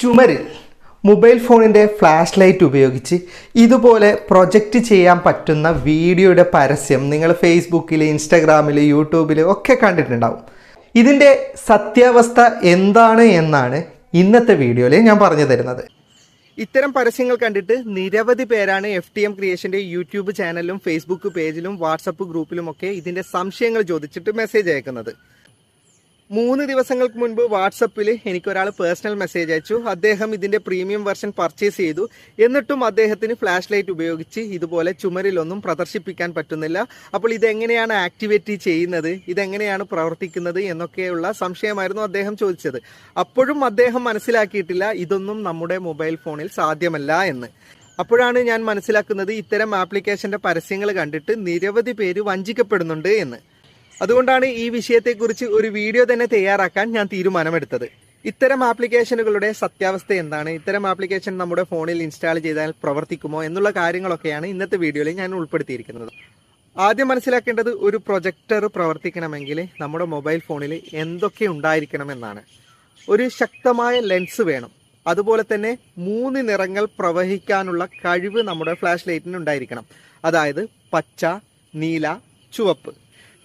ചുമരിൽ മൊബൈൽ ഫോണിന്റെ flash light ഉപയോഗിച്ച് ഇതുപോലെ പ്രൊജക്റ്റ് ചെയ്യാൻ പറ്റുന്ന വീഡിയോയുടെ പരസ്യം നിങ്ങൾ ഫേസ്ബുക്കിൽ ഇൻസ്റ്റാഗ്രാമിൽ യൂട്യൂബിൽ ഒക്കെ കണ്ടിട്ടുണ്ടാവും. ഇതിന്റെ സത്യാവസ്ഥ എന്താണ് എന്നാണ് ഇന്നത്തെ വീഡിയോയിൽ ഞാൻ പറഞ്ഞു തരുന്നത്. ഇത്തരം പരസ്യങ്ങൾ കണ്ടിട്ട് നിരവധി പേരാണ് എഫ് ടി എം ക്രിയേഷന്റെ യൂട്യൂബ് ചാനലിലും ഫേസ്ബുക്ക് പേജിലും വാട്സപ്പ് ഗ്രൂപ്പിലും ഒക്കെ ഇതിന്റെ സംശയങ്ങൾ ചോദിച്ചിട്ട് മെസ്സേജ് അയക്കുന്നത്. മൂന്ന് ദിവസങ്ങൾക്ക് മുൻപ് വാട്സപ്പിൽ എനിക്കൊരാൾ പേഴ്സണൽ മെസ്സേജ് അയച്ചു. അദ്ദേഹം ഇതിന്റെ പ്രീമിയം വെർഷൻ പർച്ചേസ് ചെയ്തു. എന്നിട്ടും അദ്ദേഹത്തിന് ഫ്ലാഷ് ലൈറ്റ് ഉപയോഗിച്ച് ഇതുപോലെ ചുമരിലൊന്നും പ്രദർശിപ്പിക്കാൻ പറ്റുന്നില്ല. അപ്പോൾ ഇതെങ്ങനെയാണ് ആക്ടിവേറ്റ് ചെയ്യുന്നത്? ഇതെങ്ങനെയാണ് പ്രവർത്തിക്കുന്നത് എന്നൊക്കെയുള്ള സംശയമായിരുന്നു അദ്ദേഹം ചോദിച്ചത്. അപ്പോഴും അദ്ദേഹം മനസ്സിലാക്കിയിട്ടില്ല ഇതൊന്നും നമ്മുടെ മൊബൈൽ ഫോണിൽ സാധ്യമല്ല എന്ന്. അപ്പോഴാണ് ഞാൻ മനസ്സിലാക്കുന്നത് ഇത്തരം ആപ്ലിക്കേഷന്റെ പരസ്യങ്ങൾ കണ്ടിട്ട് നിരവധി പേര് വഞ്ചിക്കപ്പെടുന്നുണ്ട് എന്ന്. അതുകൊണ്ടാണ് ഈ വിഷയത്തെക്കുറിച്ച് ഒരു വീഡിയോ തന്നെ തയ്യാറാക്കാൻ ഞാൻ തീരുമാനമെടുത്തത്. ഇത്തരം ആപ്ലിക്കേഷനുകളുടെ സത്യാവസ്ഥ എന്താണ്? ഇത്തരം ആപ്ലിക്കേഷൻ നമ്മുടെ ഫോണിൽ ഇൻസ്റ്റാൾ ചെയ്താൽ പ്രവർത്തിക്കുമോ എന്നുള്ള കാര്യങ്ങളൊക്കെയാണ് ഇന്നത്തെ വീഡിയോയിൽ ഞാൻ ഉൾപ്പെടുത്തിയിരിക്കുന്നത്. ആദ്യം മനസ്സിലാക്കേണ്ടത് ഒരു പ്രൊജക്ടർ പ്രവർത്തിക്കണമെങ്കിൽ നമ്മുടെ മൊബൈൽ ഫോണിൽ എന്തൊക്കെ ഉണ്ടായിരിക്കണം എന്നാണ് ഒരു ശക്തമായ ലെൻസ് വേണം. അതുപോലെ തന്നെ മൂന്ന് നിറങ്ങൾ പ്രവഹിക്കാനുള്ള കഴിവ് നമ്മുടെ ഫ്ലാഷ് ലൈറ്റിന് ഉണ്ടായിരിക്കണം. അതായത് പച്ച നീല ചുവപ്പ്.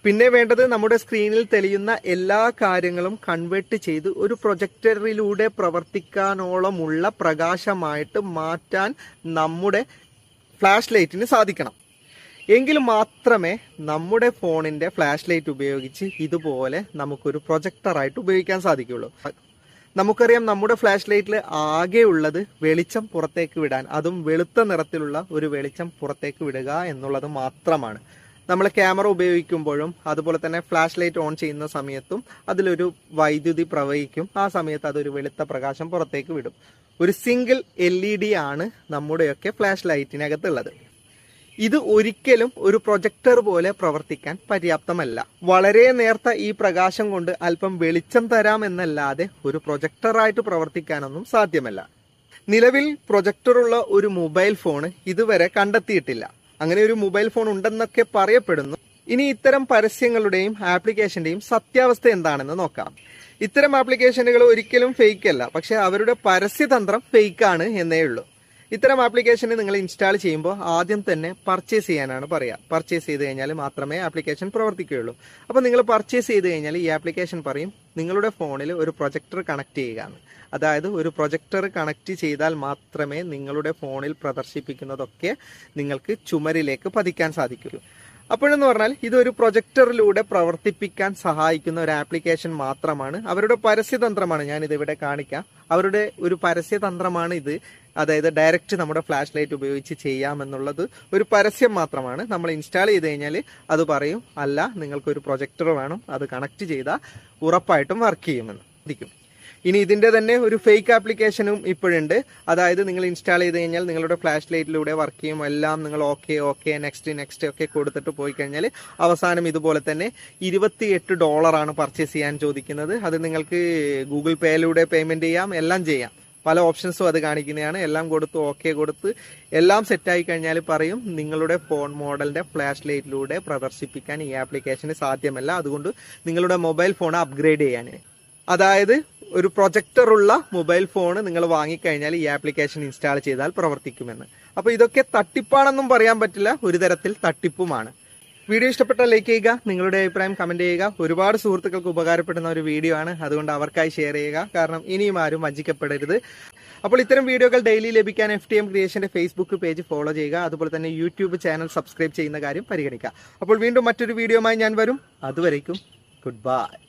പിന്നെ വേണ്ടത് നമ്മുടെ സ്ക്രീനിൽ തെളിയുന്ന എല്ലാ കാര്യങ്ങളും കൺവേർട്ട് ചെയ്ത് ഒരു പ്രൊജക്ടറിലൂടെ പ്രവർത്തിക്കാനോളമുള്ള പ്രകാശമായിട്ട് മാറ്റാൻ നമ്മുടെ ഫ്ലാഷ് ലൈറ്റിന് സാധിക്കണം. എങ്കിൽ മാത്രമേ നമ്മുടെ ഫോണിന്റെ ഫ്ലാഷ് ലൈറ്റ് ഉപയോഗിച്ച് ഇതുപോലെ നമുക്കൊരു പ്രൊജക്ടറായിട്ട് ഉപയോഗിക്കാൻ സാധിക്കുകയുള്ളൂ. നമുക്കറിയാം നമ്മുടെ ഫ്ലാഷ് ലൈറ്റിൽ ആകെ ഉള്ളത് വെളിച്ചം പുറത്തേക്ക് വിടാൻ അതും വെളുത്ത നിറത്തിലുള്ള ഒരു വെളിച്ചം പുറത്തേക്ക് വിടുക എന്നുള്ളത് മാത്രമാണ്. നമ്മൾ ക്യാമറ ഉപയോഗിക്കുമ്പോഴും അതുപോലെ തന്നെ ഫ്ലാഷ് ലൈറ്റ് ഓൺ ചെയ്യുന്ന സമയത്തും അതിലൊരു വൈദ്യുതി പ്രവഹിക്കും. ആ സമയത്ത് അതൊരു വെളുത്ത പ്രകാശം പുറത്തേക്ക് വിടും. ഒരു സിംഗിൾ എൽ ഇ ഡി ആണ് നമ്മുടെയൊക്കെ ഫ്ലാഷ് ലൈറ്റിനകത്തുള്ളത്. ഇത് ഒരിക്കലും ഒരു പ്രൊജക്ടർ പോലെ പ്രവർത്തിക്കാൻ പര്യാപ്തമല്ല. വളരെ നേർത്ത ഈ പ്രകാശം കൊണ്ട് അല്പം വെളിച്ചം തരാമെന്നല്ലാതെ ഒരു പ്രൊജക്ടറായിട്ട് പ്രവർത്തിക്കാനൊന്നും സാധ്യമല്ല. നിലവിൽ പ്രൊജക്ടറുള്ള ഒരു മൊബൈൽ ഫോൺ ഇതുവരെ കണ്ടെത്തിയിട്ടില്ല. അങ്ങനെ ഒരു മൊബൈൽ ഫോൺ ഉണ്ടെന്നൊക്കെ പറയപ്പെടുന്നു. ഇനി ഇത്തരം പരസ്യങ്ങളുടെയും ആപ്ലിക്കേഷന്റെയും സത്യാവസ്ഥ എന്താണെന്ന് നോക്കാം. ഇത്തരം ആപ്ലിക്കേഷനുകൾ ഒരിക്കലും ഫേക്ക് അല്ല പക്ഷെ അവരുടെ പരസ്യതന്ത്രം ഫേക്ക് ആണ് എന്നേ ഉള്ളൂ. ഇത്തരം ആപ്ലിക്കേഷന് നിങ്ങൾ ഇൻസ്റ്റാൾ ചെയ്യുമ്പോൾ ആദ്യം തന്നെ പർച്ചേസ് ചെയ്യാനാണ് പറയുക പർച്ചേസ് ചെയ്ത് കഴിഞ്ഞാൽ മാത്രമേ ആപ്ലിക്കേഷൻ പ്രവർത്തിക്കുകയുള്ളൂ. അപ്പോൾ നിങ്ങൾ പർച്ചേസ് ചെയ്ത് കഴിഞ്ഞാൽ ഈ ആപ്ലിക്കേഷൻ പറയും നിങ്ങളുടെ ഫോണിൽ ഒരു പ്രൊജക്ടർ കണക്ട് ചെയ്യുക അതായത് ഒരു പ്രൊജക്ടർ കണക്ട് ചെയ്താൽ മാത്രമേ നിങ്ങളുടെ ഫോണിൽ പ്രദർശിപ്പിക്കുന്നതൊക്കെ നിങ്ങൾക്ക് ചുമരിലേക്ക് പതിക്കാൻ സാധിക്കൂ. അപ്പോഴെന്ന് പറഞ്ഞാൽ ഇതൊരു പ്രൊജക്ടറിലൂടെ പ്രവർത്തിപ്പിക്കാൻ സഹായിക്കുന്ന ഒരു ആപ്ലിക്കേഷൻ മാത്രമാണ്. അവരുടെ പരസ്യതന്ത്രമാണ് ഞാൻ ഇവിടെ കാണിക്കാം. അവരുടെ ഒരു പരസ്യതന്ത്രമാണ് ഇത്. അതായത് ഡയറക്റ്റ് നമ്മുടെ ഫ്ലാഷ് ലൈറ്റ് ഉപയോഗിച്ച് ചെയ്യാമെന്നുള്ളത് ഒരു പരസ്യം മാത്രമാണ്. നമ്മൾ ഇൻസ്റ്റാൾ ചെയ്ത് കഴിഞ്ഞാൽ അത് പറയും അല്ല നിങ്ങൾക്കൊരു പ്രൊജക്ടർ വേണം അത് കണക്ട് ചെയ്താൽ ഉറപ്പായിട്ടും വർക്ക് ചെയ്യുമെന്ന്. ഇരിക്കും ഇനി ഇതിന്റെ തന്നെ ഒരു ഫേക്ക് ആപ്ലിക്കേഷനും ഇപ്പോഴുണ്ട്. അതായത് നിങ്ങൾ ഇൻസ്റ്റാൾ ചെയ്ത് കഴിഞ്ഞാൽ നിങ്ങളുടെ ഫ്ലാഷ് ലൈറ്റിലൂടെ വർക്ക് ചെയ്യും. എല്ലാം നിങ്ങൾ ഓക്കെ ഓക്കെ നെക്സ്റ്റ് നെക്സ്റ്റ് ഒക്കെ കൊടുത്തിട്ട് പോയി കഴിഞ്ഞാൽ അവസാനം ഇതുപോലെ തന്നെ ഇരുപത്തി എട്ട് ഡോളറാണ് പർച്ചേസ് ചെയ്യാൻ ചോദിക്കുന്നത്. അത് നിങ്ങൾക്ക് ഗൂഗിൾ പേയിലൂടെ പേയ്മെന്റ് ചെയ്യാം എല്ലാം ചെയ്യാം. പല ഓപ്ഷൻസും അത് കാണിക്കുന്നതാണ്. എല്ലാം കൊടുത്ത് ഓക്കെ കൊടുത്ത് എല്ലാം സെറ്റായി കഴിഞ്ഞാൽ പറയും നിങ്ങളുടെ ഫോൺ മോഡലിന്റെ ഫ്ലാഷ് ലൈറ്റിലൂടെ പ്രദർശിപ്പിക്കാൻ ഈ ആപ്ലിക്കേഷന് സാധ്യമല്ല. അതുകൊണ്ട് നിങ്ങളുടെ മൊബൈൽ ഫോൺ അപ്ഗ്രേഡ് ചെയ്യാൻ അതായത് ഒരു പ്രൊജക്ടറുള്ള മൊബൈൽ ഫോൺ നിങ്ങൾ വാങ്ങിക്കഴിഞ്ഞാൽ ഈ ആപ്ലിക്കേഷൻ ഇൻസ്റ്റാൾ ചെയ്താൽ പ്രവർത്തിക്കുമെന്ന്. അപ്പോൾ ഇതൊക്കെ തട്ടിപ്പാണെന്നും പറയാൻ പറ്റില്ല ഒരു തരത്തിൽ തട്ടിപ്പുമാണ്. വീഡിയോ ഇഷ്ടപ്പെട്ടാൽ ലൈക്ക് ചെയ്യുക നിങ്ങളുടെ അഭിപ്രായം കമന്റ് ചെയ്യുക. ഒരുപാട് സുഹൃത്തുക്കൾക്ക് ഉപകാരപ്പെടുന്ന ഒരു വീഡിയോ ആണ്. അതുകൊണ്ട് അവർക്കായി ഷെയർ ചെയ്യുക. കാരണം ഇനിയും ആരും വഞ്ചിക്കപ്പെടരുത്. അപ്പോൾ ഇത്തരം വീഡിയോകൾ ഡെയിലി ലഭിക്കാൻ എഫ് ടി എം ക്രിയേഷന്റെ ഫേസ്ബുക്ക് പേജ് ഫോളോ ചെയ്യുക. അതുപോലെ തന്നെ യൂട്യൂബ് ചാനൽ സബ്സ്ക്രൈബ് ചെയ്യുന്ന കാര്യം പരിഗണിക്കുക. അപ്പോൾ വീണ്ടും മറ്റൊരു വീഡിയോയുമായി ഞാൻ വരും. അതുവരേക്കും ഗുഡ് ബൈ